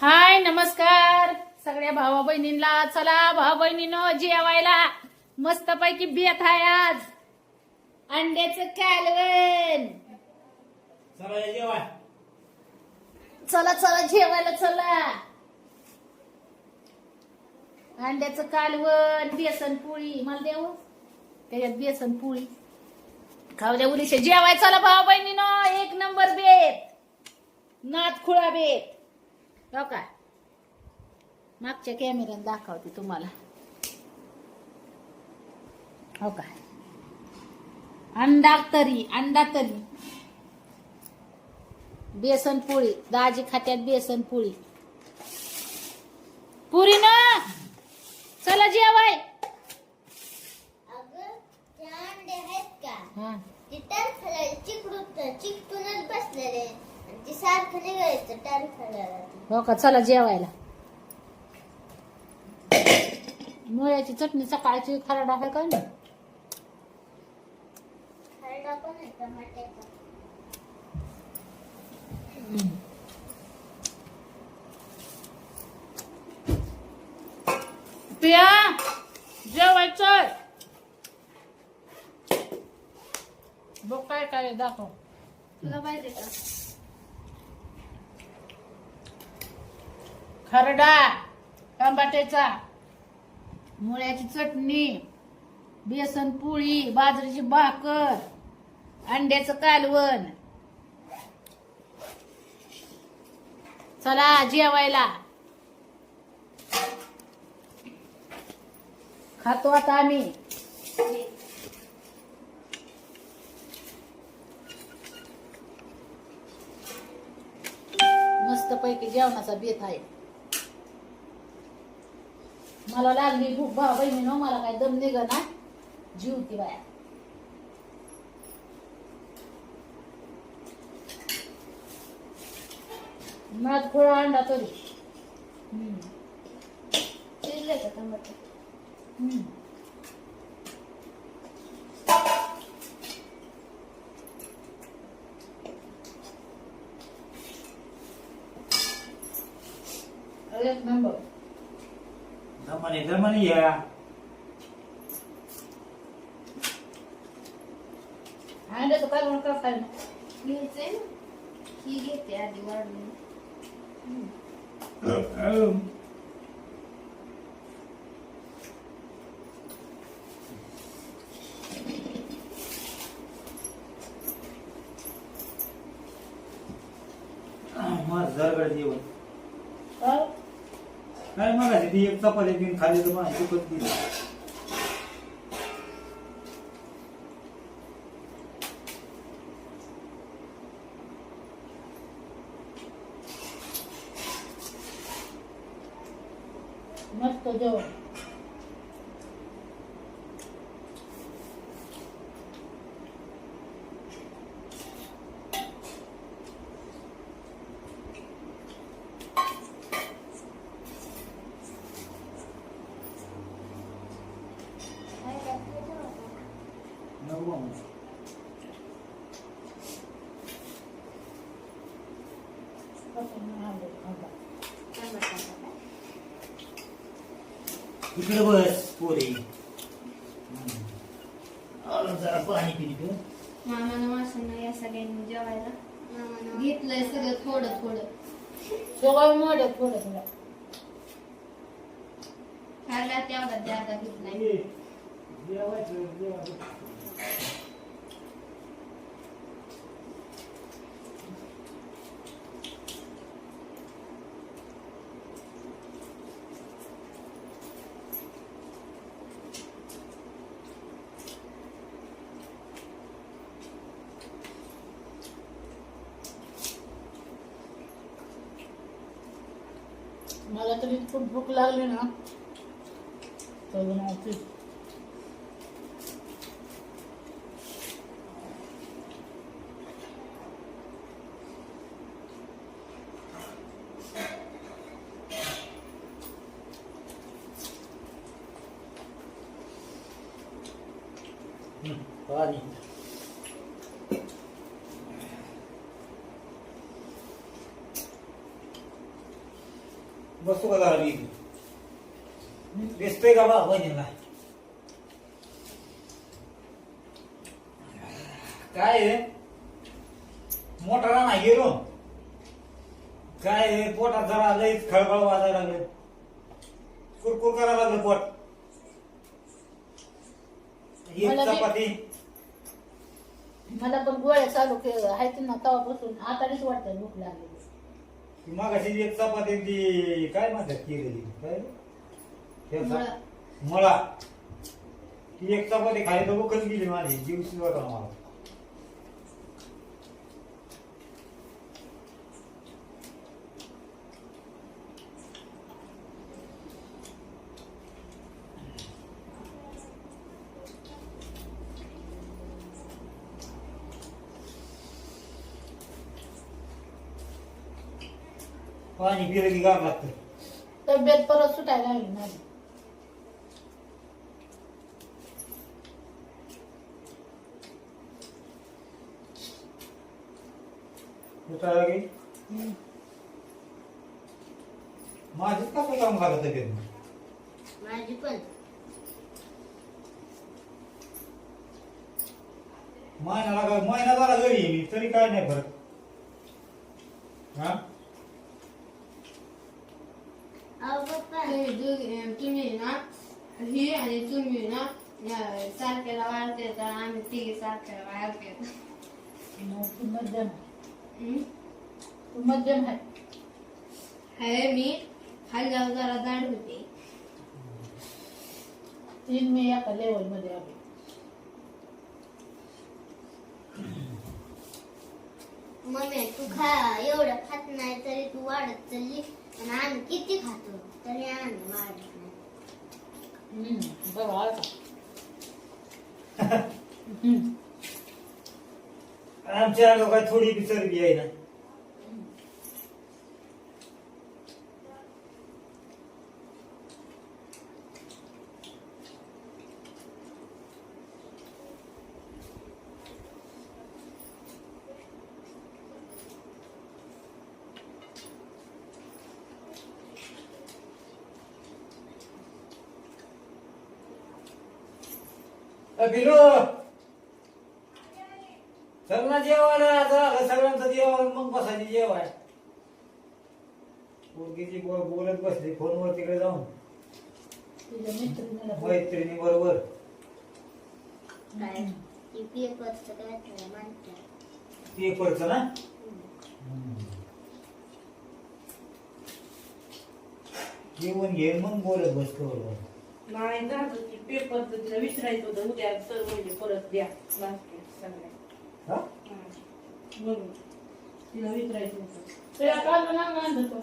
हाय नमस्कार. सगळ्या भावा बहिणींना चला भावा बहिणीनो जेवायला. मस्त पैकी बेत आहे आज. अंड्याचं कालवण. चला या जेवाय. चला चला जेवायला चला. अंड्याचं कालवण बेसन पोळी. मला देऊ? त्याच्यात बेसन पोळी. खाऊ द्या उलीशे जेवाय चला भावा बहिणीनो एक नंबर बेत. नाथ खुळा बेत. हो का? मागच्या कॅमेऱ्यात दाखवते तुम्हाला. हो का? अंडा तरी अंडा तरी. बेसन पोळी दाजी खात्यात बेसन पोळी पुरी ना? चला जेवाय. हा. चिकटूनच बसलेले. आणि ते सारखं निघायचं टरफला हो का चला जेवायला. मुळ्याची चटणी सकाळची खरडा आहे का ना खरडा पण आहे टमाट्याचा पिया जेवायचं बघ काय काय दाखव. तुला पाहिजे का? खरडा टमाट्याचा मुळ्याची चटणी बेसन पोळी बाजरीची भाकर अंड्याचं कालवण. चला जेवायला. खातो आता आम्ही. मस्त पैकी जेवणाचा बेत आहे. मला लागली भूक. भाव बहिणीनो मला काय दम निघ ना जीवती बाया. मात थोडा अंडा तरी. हम्म. का हम्म. एक नंबर. दमाने दमाने या अंड्याचं कालवण करता येईल घ्यायचंय ना ही घेते आधी वाढून मग जरगड जेवण तर काय मागायची ती एक चपाती घेऊन खाली तर माझी दुखत गेली मस्त जेवण नको मग. इकडे बस पोरे. जरा पाणी पिली तू मामानं मासांना या सगळ्यांनी जेवायला. घेतलंय सगळं थोडं थोडं. सगळं मोड थोडं थोडं. खायला तेवढा जादा घेतलाय. जेवायचं जेवायचं. मला तरी खूप भूक लागली ना. तर नव्हती हं, पाणी. बसतो का जरा मी दिसतोय का बा? बहिणीला काय आहे? मोठा राणा गेलो काय आहे, पोटात जरा लईच खळखळ वाजायला लागले. कुरकुर करायला लागलं पोट. एक मला बी- चपाती. मला पण गोळ्या चालू केलं आहेत ना तवापासून. आताच वाटतं भूक लागली. मागाशी एक चपाती ती काय म्हणतात केलेली काय. मळा. मळा ती एक चपाती खाली तर भूकच गेली माझी जीव शिवत मला पाणी पिलं की गार लागतं. तब्येत परत सुटायला लागली माझी. उठायला की हम्म. माझीच का काम घालत तब्येत? माझी पण. महिना लागा महिना झाला घरी आहे मी तरी काय नाही फरक हा अहो पप्पा तुम्ही दोघी- तुम्ही ना ही आणि तुम्ही सारख्याला वाढते तर आम्ही तिघी सारख्याला वाढते मग तू मध्यम. आहे. तू मध्यम आहे. हे मी. खाल्ल्यावर जरा जाड होते. तीन मी एका लेवलमध्ये आले मम्मी तू खा. एवढं खात नाही तरी तू वाढत चालली. आणि आम्ही किती खातो? तरी आम्ही वाढत नाही. हम्म, बरं का? हम्म. आमच्या लोकात थोडी बी बिलो चल ना जेवायला आता. सगळ्यांचं जेवण मग बसायची जेवाय पोरगीची बो- बोलत बसली फोनवर तिकडे जाऊन. तुझ्या मैत्रिणीला बोल. मैत्रिणी बरोबर. काय? ती पेपरचं काय नाही म्हणतात पेपरचं ना? जेवण घेऊन मग बोलत बसतो नाही ना पेपर तिला विचारायचं होतं उद्या सर म्हणजे परत द्या. basket सगळ्या हा? हा. बरोबर तिला विचारायचं होतं. तुला आणलं तो.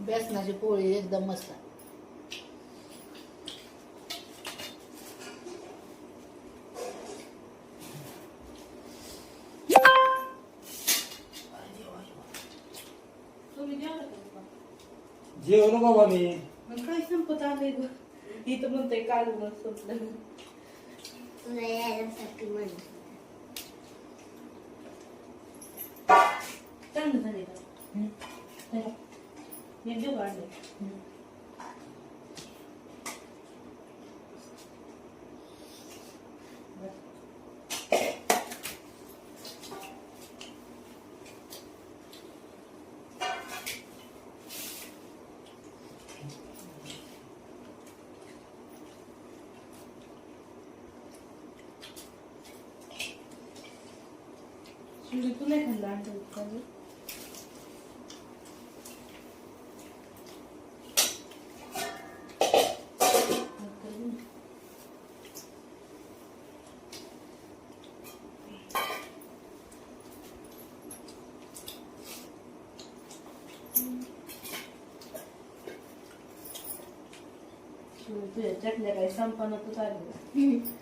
बेसनाची पोळी एकदम मस्त आहे. तुम्ही जेवला का पप्पा? जेवलो बाबा मी मग काय संपत आलंय ग इथं म्हणतंय काल संपलं तुला यायसाठी म्हणत चांगलं झाले का हम्म. चला. एक देऊ का अंडे? शिवली तू नाही खाल्लं अंडे तुझ्या चटण्या काही संपणं तू चालली.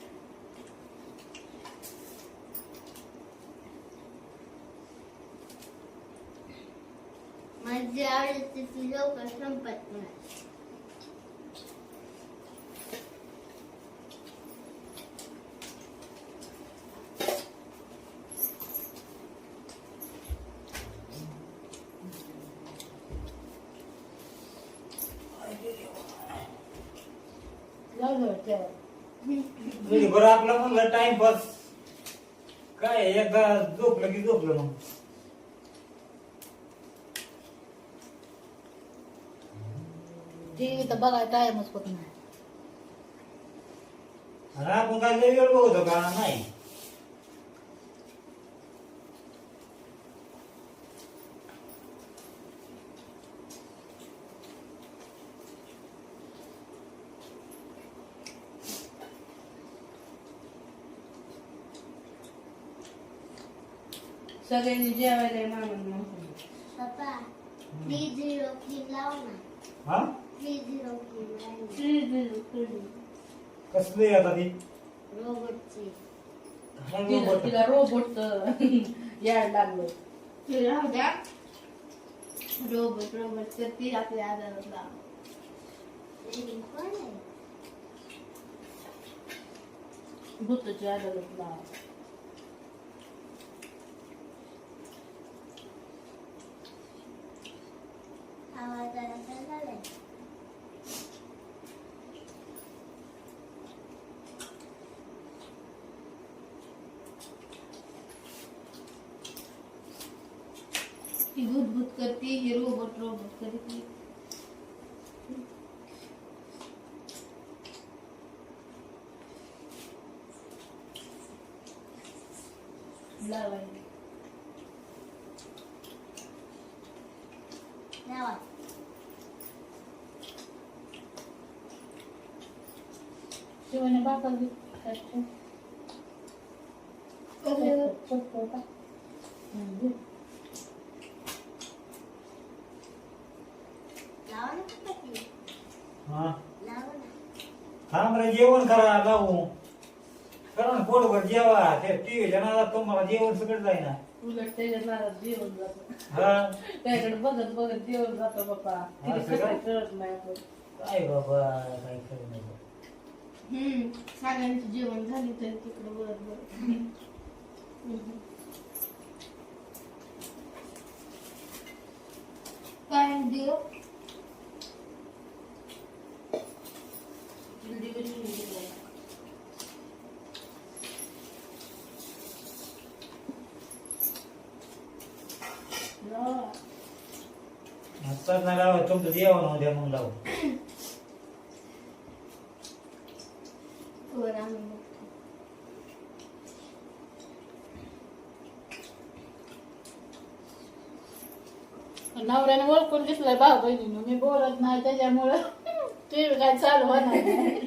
ती लोक संपत नाही बरं आपला म्हणलं टाइमपास काय एकदा झोपलं की झोपलं मग. तर बघायला टाइमच होत नाही. आणि आपण काय लय वेळ बघतो का? नाही. सगळ्यांनी जेवायला मामा मामा पप्पा थ्री झिरो क्रीम लाव ना. हा? कसलं आता ती? रोबोटची काय तिला रोबोट याड लागलं. ते राहू द्या. रोबोट रोबोट तर ती आपल्या आजारात आहे भूताची लाव. आवाज ती भूत भूत करते ही रोबोट रोबोट करते. लावा. शिवाने बापाला दे. काय ते? कसं? चटकं का? हम्म, दे. लावा ना पप्पा ती हा लावा ना थांब रे जेवण करा लावू करा ना पोटभर जेवा. ते टीव्हीच्या नादात तुम्हाला जेवण सगळं जाईना. उलट त्याच्या नादात जेवण जातं. हा? त्याकडे बघत बघत जेवण जातं बाप्पा तिला असं का? सकाळी कळत नाही आपण काय बाबा काय खरं नाही बाबा. हम्म सगळ्यांची जेवण झाली तर तिकडे काय देव आत्ताच नाही लावा तुमचं जेवण होऊ द्या मग लावू. वर आणून बघतो. नवऱ्याने ओळखून घेतलंय भाऊ बहिणीनं. मी बोलत नाही त्याच्यामुळं. टीव्ही काय चालू होणार नाही.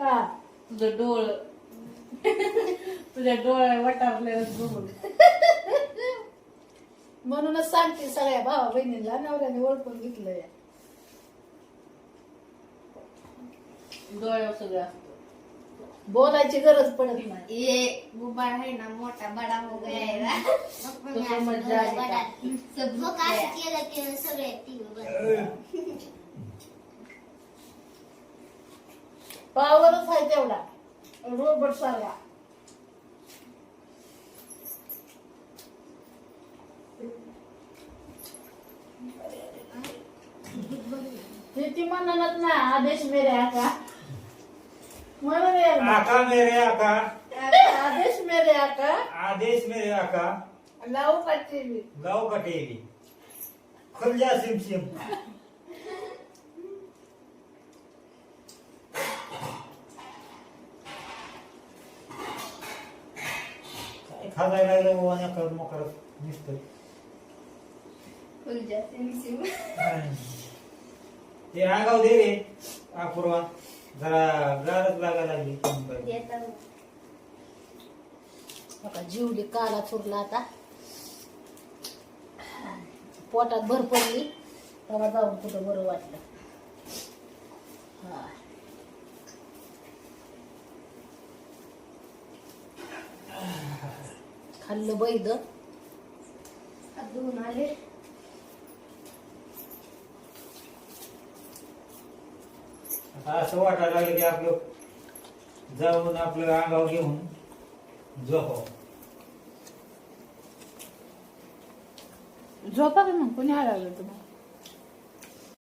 हा तुझं डोळ. तुझ्या डोळ्या वटारले बघून. म्हणूनच सांगते सगळ्या भावा बहिणीला नवऱ्याने ओळखून घेतलंय. डोळ्यावर सगळं असतं. बोलायची गरज पडत नाही. ये बुबा है ना मोठा बडा हो गया है ना. पप्पा मी तसं असं मजा आली डोळे का? बघा. सब मग भूत असं गया. केलं की सगळे टीव्ही पावरच आहे तेवढा. रोबोट सारखा. ते म्हणत ना आदेश मेरे आका. म्हणून. आका मेरे आका. आदेश मेरे आका. आदेश मेरे आका. लावू का टीव्ही? लाव का टीव्ही? खुल जा सिम सिम. काय खाजायला लागलं बाबा नकर मकर. ते आगाव दे रे. अपूर्वा जरा गारच लागायला लागली. आता जीवली काला चुरला आता. पोटात भर पडली. तेव्हा जाऊन कुठं बरं वाटलं. हा. खाल्लं बैद. धुवून आले. असं वाटायला लागलं की आपलं जाऊन आपलं अंगावर घेऊन झोपाव. झोपा का मग कोणी आला तुम्हाला?